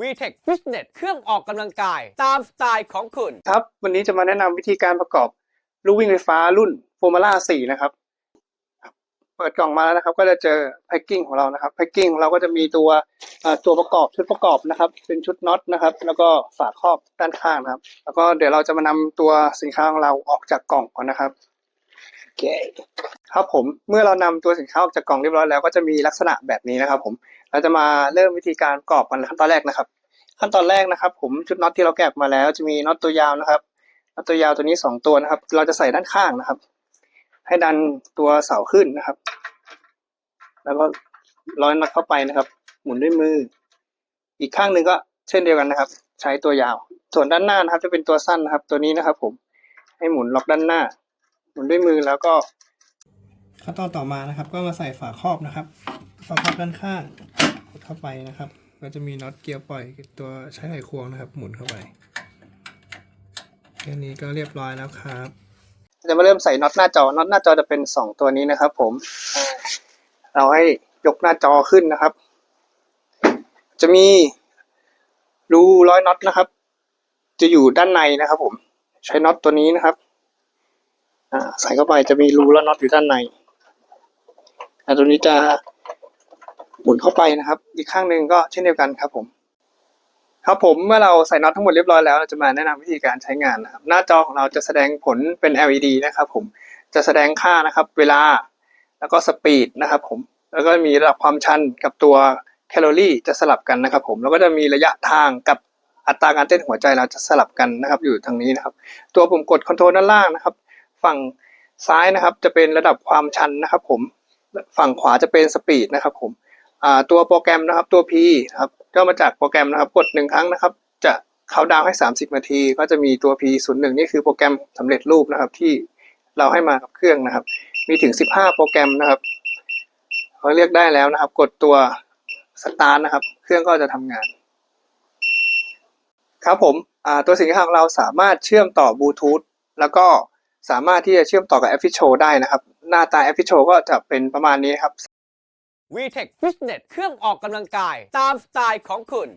VTech Fitness เครื่องออกกำลังกายตามสไตล์ของคุณ ครับ วันนี้จะมาแนะนำวิธีการประกอบลูกวิ่งไฟฟ้ารุ่น Formula 4 นะครับ เปิดกล่องมาแล้วนะครับ ก็จะเจอแพ็กกิ้งของเรานะครับแพ็กกิ้งเราก็จะมีตัวตัวประกอบชุดประกอบนะครับ เป็นชุดน็อตนะครับ แล้วก็ฝาครอบด้านข้างนะครับ แล้วก็เดี๋ยวเราจะมานำตัวสินค้าของเราออกจากกล่องก่อนนะครับโอเค ครับผมเมื่อเรานำตัวสินค้าออกจากกล่องเรียบร้อยแล้วก็จะมีลักษณะแบบนี้นะครับ ผมเราจะมาเริ่มวิธีการประกอบกันขั้นตอนแรกนะครับ ขั้นตอนแรกนะครับ ผมชุดน็อตที่เราแกะมาแล้วจะมีน็อตตัวยาวนะครับน็อตตัวยาวตัวนี้สองตัวนะครับ เราจะใส่ด้านข้างนะครับ ให้ดันตัวเสาขึ้นนะครับ แล้วก็ร้อยน็อตเข้าไปนะครับ หมุนด้วยมือ อีกข้างหนึ่งก็เช่นเดียวกันนะครับ ใช้ตัวยาว ส่วนด้านหน้านะครับ จะเป็นตัวสั้นนะครับ ตัวนี้นะครับ ผมให้หมุนล็อกด้านหน้า หมุนด้วยมือแล้วก็ ขั้นตอนต่อมานะครับ ก็มาใส่ฝาครอบนะครับ ฝาครอบด้านข้างกดเข้าไปนะครับ ก็จะมีน็อตเกียร์ปล่อยตัวใช้ไขควงนะครับ หมุนเข้าไปแค่นี้ก็เรียบร้อยแล้วครับจะมาเริ่มใส่น็อตหน้าจอ น็อตหน้าจอจะเป็นสองตัวนี้นะครับ ผม เราให้ยกหน้าจอขึ้นนะครับ จะมีรูร้อยน็อตนะครับ จะอยู่ด้านในนะครับ ผม ใช้น็อตตัวนี้นะครับ อ่า ใส่เข้าไปจะมีรูแล้วน็อตอยู่ด้านใน ตัวนี้จะหมุนเข้าไปนะครับ อีกข้างหนึ่งก็เช่นเดียวกันครับผม ครับผมเมื่อเราใส่น็อตทั้งหมดเรียบร้อยแล้วเราจะมาแนะนำวิธีการใช้งานนะครับ หน้าจอของเราจะแสดงผลเป็น LED นะครับ ผมจะแสดงค่านะครับ เวลาแล้วก็สปีดนะครับ ผมแล้วก็มีระดับความชันกับตัวแคลอรี่จะสลับกันนะครับ ผมแล้วก็จะมีระยะทางกับอัตราการเต้นหัวใจเราจะสลับกันนะครับ อยู่ทางนี้นะครับ ตัวปุ่มกดคอนโทรลด้านล่างนะครับ ฝั่งซ้ายนะครับ จะเป็นระดับความชันนะครับ ผม ฝั่งขวาจะเป็นสปีดนะครับผมอ่าตัวโปรแกรมนะครับตัว P ครับก็มาจากโปรแกรมนะครับกดหนึ่งครั้งนะครับ จะเขาดาวให้ 30 นาที ก็จะมีตัว P 0 1นี่คือโปรแกรมสำเร็จรูปนะครับที่เราให้มากับเครื่องนะครับ มีถึง 15 โปรแกรมนะครับเขาเรียกได้แล้วนะครับ กดตัวสตาร์ทนะครับ เครื่องก็จะทำงาน ครับผมตัวสินค้าของเราสามารถเชื่อมต่อบลูทูธแล้วก็สามารถที่จะเชื่อมต่อกับแอปพลิโชได้นะครับ หน้าตาแอปพิโชก็จะเป็นประมาณนี้ครับ VTech Fitness เครื่องออกกำลังกายตามสไตล์ของคุณ